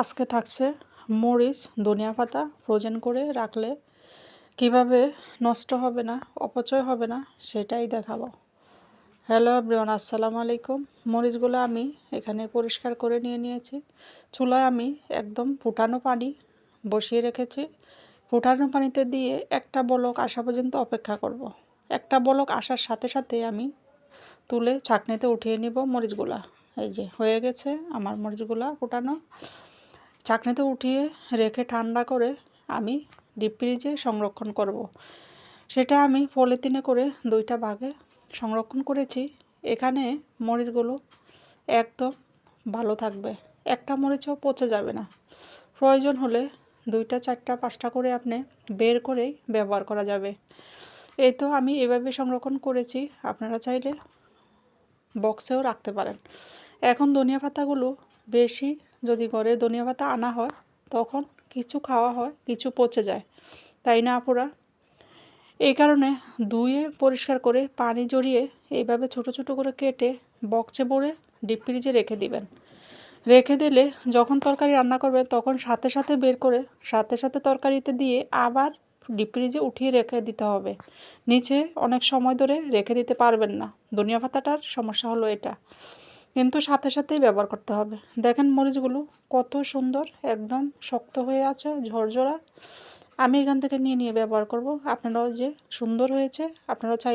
আজকে থাকছে মরিচ, ধনিয়া পাতা ফ্রোজেন করে রাখলে কীভাবে নষ্ট হবে না, অপচয় হবে না সেটাই দেখাবো। হ্যালো এভরিওয়ান আসসালামু আলাইকুম। মরিচগুলো আমি এখানে পরিষ্কার করে নিয়ে নিয়েছি। চুলায় আমি একদম ফুটানো পানি বসিয়ে রেখেছি। ফুটানো পানিতে দিয়ে একটা বলক আসা পর্যন্ত অপেক্ষা করব। একটা বলক আসার সাথে সাথে আমি তুলে ছাকনিতে উঠিয়ে নিব মরিচগুলা। এই যে, হয়ে গেছে আমার মরিচগুলা ফুটানো। চাকনিতে উঠিয়ে রেখে ঠান্ডা করে আমি ডিপ ফ্রিজে সংরক্ষণ করব। সেটা আমি পলিথিনে করে দুইটা ভাগে সংরক্ষণ করেছি। এখানে মরিচগুলো একদম ভালো থাকবে। একটা মরিচও পচে যাবে না। প্রয়োজন হলে দুইটা, চারটা, পাঁচটা করে আপনি বের করেই ব্যবহার করা যাবে। এই তো আমি এভাবে সংরক্ষণ করেছি। আপনারা চাইলে বক্সেও রাখতে পারেন। এখন ধনিয়া পাতাগুলো বেশি যদি ঘরে ধনিয়া পাতা আনা হয়, তখন কিছু খাওয়া হয়, কিছু পচে যায়। তাই না, আপুরা? এই কারণে ধুয়ে, পরিষ্কার করে পানি জড়িয়ে এইভাবে ছোট ছোট করে কেটে বক্সে ভরে ডিপ ফ্রিজে রেখে দিবেন। রেখে দিলে যখন তরকারি রান্না করবেন, তখন সাথে সাথে বের করে সাথে সাথে তরকারিতে দিয়ে আবার ডিপ ফ্রিজে উঠিয়ে রেখে দিতে হবে। নিচে অনেক সময় ধরে রেখে দিতে পারবেন না। ধনিয়া পাতাটার সমস্যা হলো এটা। কিন্তু সাথে সাথেই ব্যবহার করতে হবে। দেখেন মরিচগুলো কত সুন্দর, একদম শক্ত হয়ে আছে, ঝরঝরা। আমি এখান থেকে নিয়ে নিয়ে ব্যবহার করব। আপনারাও যে সুন্দর হয়েছে আপনারা চাই